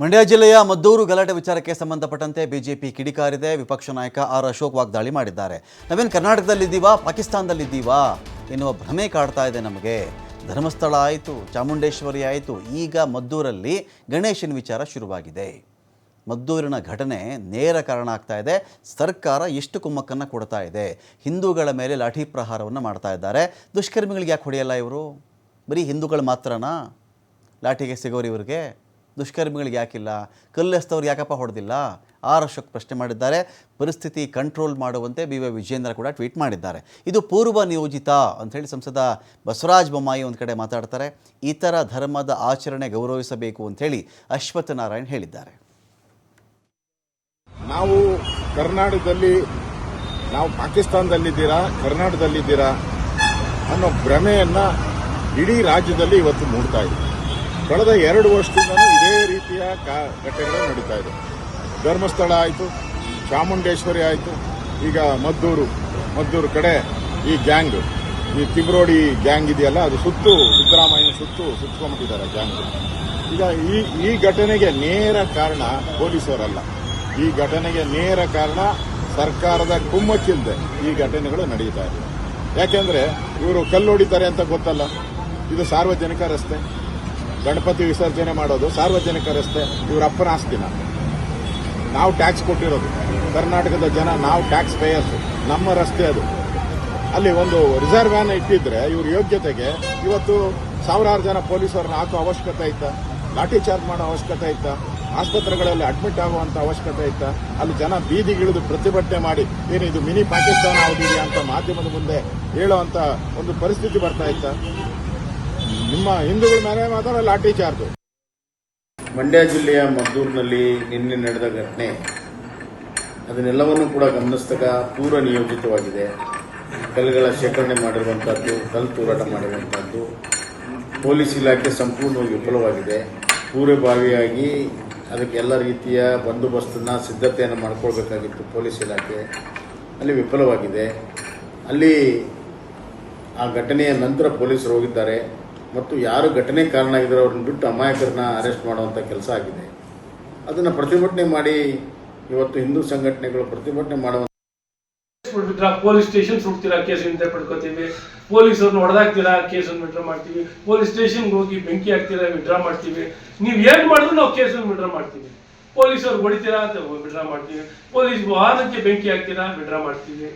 ಮಂಡ್ಯ ಜಿಲ್ಲೆಯ ಮದ್ದೂರು ಗಲಾಟೆ ವಿಚಾರಕ್ಕೆ ಸಂಬಂಧಪಟ್ಟಂತೆ ಬಿಜೆಪಿ ಕಿಡಿಕಾರಿದೆ ವಿಪಕ್ಷ ನಾಯಕ ಆರ್ ಅಶೋಕ್ ವಾಗ್ದಾಳಿ ಮಾಡಿದ್ದಾರೆ. ನಾವೇನು ಕರ್ನಾಟಕದಲ್ಲಿದ್ದೀವಾ? ಪಾಕಿಸ್ತಾನದಲ್ಲಿದ್ದೀವಾ? ಎನ್ನುವ ಭ್ರಮೆ ಕಾಡ್ತಾ ಇದೆ ನಮಗೆ. ಧರ್ಮಸ್ಥಳ ಆಯಿತು, ಚಾಮುಂಡೇಶ್ವರಿ ಆಯಿತು, ಈಗ ಮದ್ದೂರಲ್ಲಿ ಗಣೇಶನ ವಿಚಾರ ಶುರುವಾಗಿದೆ. ಮದ್ದೂರಿನ ಘಟನೆ ನೇರ ಕಾರಣ ಆಗ್ತಾ ಇದೆ. ಸರ್ಕಾರ ಎಷ್ಟು ಕುಮ್ಮಕ್ಕನ್ನು ಕೊಡ್ತಾ ಇದೆ. ಹಿಂದೂಗಳ ಮೇಲೆ ಲಾಠಿ ಪ್ರಹಾರವನ್ನು ಮಾಡ್ತಾ ಇದ್ದಾರೆ. ದುಷ್ಕರ್ಮಿಗಳಿಗೆ ಯಾಕೆ ಹೊಡೆಯಲ್ಲ ಇವರು? ಬರೀ ಹಿಂದೂಗಳು ಮಾತ್ರನಾ? ಲಾಠಿಗೆ ಸಿಗೋರು ಇವ್ರಿಗೆ? ದುಷ್ಕರ್ಮಿಗಳಿಗೆ ಯಾಕಿಲ್ಲ? ಕಲ್ಲೆಸ್ತವ್ರಿಗೆ ಯಾಕಪ್ಪ ಹೊಡೆದಿಲ್ಲ? ಆರ್ ಅಶೋಕ್ ಪ್ರಶ್ನೆ ಮಾಡಿದ್ದಾರೆ. ಪರಿಸ್ಥಿತಿ ಕಂಟ್ರೋಲ್ ಮಾಡುವಂತೆ ಬಿ ವೈ ವಿಜೇಂದ್ರ ಕೂಡ ಟ್ವೀಟ್ ಮಾಡಿದ್ದಾರೆ. ಇದು ಪೂರ್ವ ನಿಯೋಜಿತ ಅಂಥೇಳಿ ಸಂಸದ ಬಸವರಾಜ ಬೊಮ್ಮಾಯಿ ಒಂದು ಕಡೆ ಮಾತಾಡ್ತಾರೆ. ಇತರ ಧರ್ಮದ ಆಚರಣೆ ಗೌರವಿಸಬೇಕು ಅಂಥೇಳಿ ಅಶ್ವತ್ಥ ನಾರಾಯಣ್ ಹೇಳಿದ್ದಾರೆ. ನಾವು ಕರ್ನಾಟಕದಲ್ಲಿ, ನಾವು ಪಾಕಿಸ್ತಾನದಲ್ಲಿದ್ದೀರಾ, ಕರ್ನಾಟಕದಲ್ಲಿದ್ದೀರಾ ಅನ್ನೋ ಭ್ರಮೆಯನ್ನು ಇಡೀ ರಾಜ್ಯದಲ್ಲಿ ಇವತ್ತು ಮೂಡ್ತಾ ಇದೆ. ಕಳೆದ ಎರಡು ವರ್ಷದಿಂದ ರೀತಿಯ ಕಾ- ಘಟನೆಗಳು ನಡೀತಾ ಇದೆ. ಧರ್ಮಸ್ಥಳ ಆಯಿತು ಚಾಮುಂಡೇಶ್ವರಿ ಆಯಿತು, ಈಗ ಮದ್ದೂರು ಮದ್ದೂರು ಕಡೆ ಈ ಗ್ಯಾಂಗ್, ಈ ತಿಬ್ರೋಡಿ ಗ್ಯಾಂಗ್ ಇದೆಯಲ್ಲ, ಅದು ಸುತ್ತು, ಸಿದ್ದರಾಮಯ್ಯ ಸುತ್ತು ಸುತ್ಕೊಂಡ್ಬಿಟ್ಟಿದ್ದಾರೆ ಗ್ಯಾಂಗ್. ಈಗ ಈ ಈ ಘಟನೆಗೆ ನೇರ ಕಾರಣ ಪೊಲೀಸರಲ್ಲ. ಈ ಘಟನೆಗೆ ನೇರ ಕಾರಣ ಸರ್ಕಾರದ ಕುಮ್ಮಕ್ಕಿಲ್ಲದೆ ಈ ಘಟನೆಗಳು ನಡೀತಾ ಇದೆ. ಯಾಕೆಂದ್ರೆ ಇವರು ಕಲ್ಲು ಹೊಡಿತಾರೆ ಅಂತ ಗೊತ್ತಲ್ಲ. ಇದು ಸಾರ್ವಜನಿಕ ರಸ್ತೆ. ಗಣಪತಿ ವಿಸರ್ಜನೆ ಮಾಡೋದು ಸಾರ್ವಜನಿಕ ರಸ್ತೆ ಇವರ ಅಪ್ಪನ ಆಸ್ತಿನ ನಾವು ಟ್ಯಾಕ್ಸ್ ಕೊಟ್ಟಿರೋದು. ಕರ್ನಾಟಕದ ಜನ ನಾವು ಟ್ಯಾಕ್ಸ್ ಪೇಯರ್ಸ್ ನಮ್ಮ ರಸ್ತೆ ಅದು. ಅಲ್ಲಿ ಒಂದು ರಿಸರ್ವ್ ವ್ಯಾನ್ ಇಟ್ಟಿದ್ರೆ ಇವ್ರ ಯೋಗ್ಯತೆಗೆ ಇವತ್ತು ಸಾವಿರಾರು ಜನ ಪೊಲೀಸರನ್ನ ಹಾಕೋ ಅವಶ್ಯಕತೆ ಇತ್ತ? ಲಾಠಿ ಚಾರ್ಜ್ ಮಾಡೋ ಅವಶ್ಯಕತೆ ಇತ್ತ? ಆಸ್ಪತ್ರೆಗಳಲ್ಲಿ ಅಡ್ಮಿಟ್ ಆಗುವಂತ ಅವಶ್ಯಕತೆ ಇತ್ತ? ಅಲ್ಲಿ ಜನ ಬೀದಿಗಿಳಿದು ಪ್ರತಿಭಟನೆ ಮಾಡಿ ಏನಿದು ಮಿನಿ ಪಾಕಿಸ್ತಾನ ಆಗಿದೆಯಾ ಅಂತ ಮಾಧ್ಯಮದ ಮುಂದೆ ಹೇಳುವಂತ ಒಂದು ಪರಿಸ್ಥಿತಿ ಬರ್ತಾ ಇತ್ತ? ನಿಮ್ಮ ಹಿಂದೂಗಳ ಮೇಲೆ ಮಾತ್ರ ಲಾಠಿ ಚಾರ್ಜ್. ಮಂಡ್ಯ ಜಿಲ್ಲೆಯ ಮದ್ದೂರಿನಲ್ಲಿ ನಿನ್ನೆ ನಡೆದ ಘಟನೆ. ಅದನ್ನೆಲ್ಲವನ್ನು ಕೂಡ ಗಮನಿಸಿದಾಗ ಪೂರ್ವ ನಿಯೋಜಿತವಾಗಿದೆ. ಕಲ್ಲುಗಳ ಶೇಖರಣೆ ಮಾಡಿರುವಂಥದ್ದು ಕಲ್ಲು ತೂರಾಟ ಮಾಡಿರುವಂಥದ್ದು ಪೊಲೀಸ್ ಇಲಾಖೆ ಸಂಪೂರ್ಣವಾಗಿ ವಿಫಲವಾಗಿದೆ. ಪೂರ್ವಭಾವಿಯಾಗಿ ಅದಕ್ಕೆ ಎಲ್ಲ ರೀತಿಯ ಬಂದೋಬಸ್ತನ್ನು, ಸಿದ್ಧತೆಯನ್ನು ಮಾಡಿಕೊಳ್ಬೇಕಾಗಿತ್ತು ಪೊಲೀಸ್ ಇಲಾಖೆ. ಅಲ್ಲಿ ವಿಫಲವಾಗಿದೆ. ಅಲ್ಲಿ ಆ ಘಟನೆಯ ನಂತರ ಪೊಲೀಸರು ಹೋಗಿದ್ದಾರೆ. ಮತ್ತು ಯಾರು ಘಟನೆ ಕಾರಣ ಆಗಿದ್ದಾರೆ ಅವ್ರನ್ನ ಬಿಟ್ಟು ಅಮಾಯಕರನ್ನ ಅರೆಸ್ಟ್ ಮಾಡುವಂಥ ಕೆಲಸ ಆಗಿದೆ. ಅದನ್ನು ಪ್ರತಿಭಟನೆ ಮಾಡಿ ಇವತ್ತು ಹಿಂದೂ ಸಂಘಟನೆಗಳು ಪ್ರತಿಭಟನೆ ಮಾಡುವ ಬಿಟ್ಬಿಟ್ರ ಪೊಲೀಸ್ ಸ್ಟೇಷನ್ ಸುಡ್ತೀರಾ ಕೇಸ್ ಹಿಂದೆ ಪಡ್ಕೋತೀವಿ. ಪೊಲೀಸರನ್ನ ಹೊಡೆದಾಕ್ತೀರಾ? ಕೇಸನ್ನು ವಿಡ್ರಾ ಮಾಡ್ತೀವಿ. ಪೊಲೀಸ್ ಸ್ಟೇಷನ್ಗೆ ಹೋಗಿ ಬೆಂಕಿ ಹಾಕ್ತೀರಾ? ವಿಡ್ರಾ ಮಾಡ್ತೀವಿ. ನೀವು ಏನ್ ಮಾಡಿದ್ರು ನಾವು ಕೇಸನ್ನು ವಿಡ್ರಾ ಮಾಡ್ತೀವಿ. ಪೊಲೀಸರು ಹೊಡಿತೀರಾ ಅಂತ ವಿಡ್ರಾ ಮಾಡ್ತೀವಿ. ಪೊಲೀಸ್ ವಾಹನಕ್ಕೆ ಬೆಂಕಿ ಹಾಕ್ತೀರಾ? ವಿಡ್ರಾ ಮಾಡ್ತೀವಿ.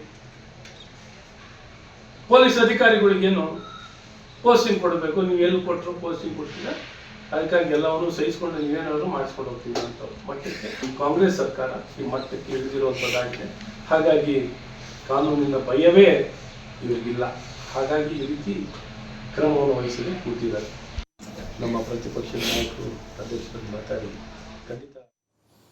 ಪೊಲೀಸ್ ಅಧಿಕಾರಿಗಳಿಗೇನು ಪೋಸ್ಟಿಂಗ್ ಕೊಡಬೇಕು, ನೀವು ಎಲ್ಲಿ ಕೊಟ್ಟರು ಪೋಸ್ಟಿಂಗ್ ಕೊಡ್ತೀರ? ಅದಕ್ಕಾಗಿ ಎಲ್ಲವನ್ನು ಸಹಿಸ್ಕೊಂಡು ನೀವೇನಾದರೂ ಮಾಡಿಸ್ಕೊಂಡು ಹೋಗ್ತೀವಿ ಅಂತ ಮಟ್ಟಕ್ಕೆ ಕಾಂಗ್ರೆಸ್ ಸರ್ಕಾರ ಈ ಮಟ್ಟಕ್ಕೆ ಇಳಿದಿರುವಂಥದ್ದಾಗಿದೆ ಹಾಗಾಗಿ ಕಾನೂನಿನ ಭಯವೇ ಇವರಿಗಿಲ್ಲ. ಹಾಗಾಗಿ ಈ ರೀತಿ ಕ್ರಮವನ್ನು ವಹಿಸಲು ಕೂತಿದ್ದಾರೆ. ನಮ್ಮ ಪ್ರತಿಪಕ್ಷ ನಾಯಕರು, ಅಧ್ಯಕ್ಷರು ಮಾತಾಡಿ, ಖಂಡಿತ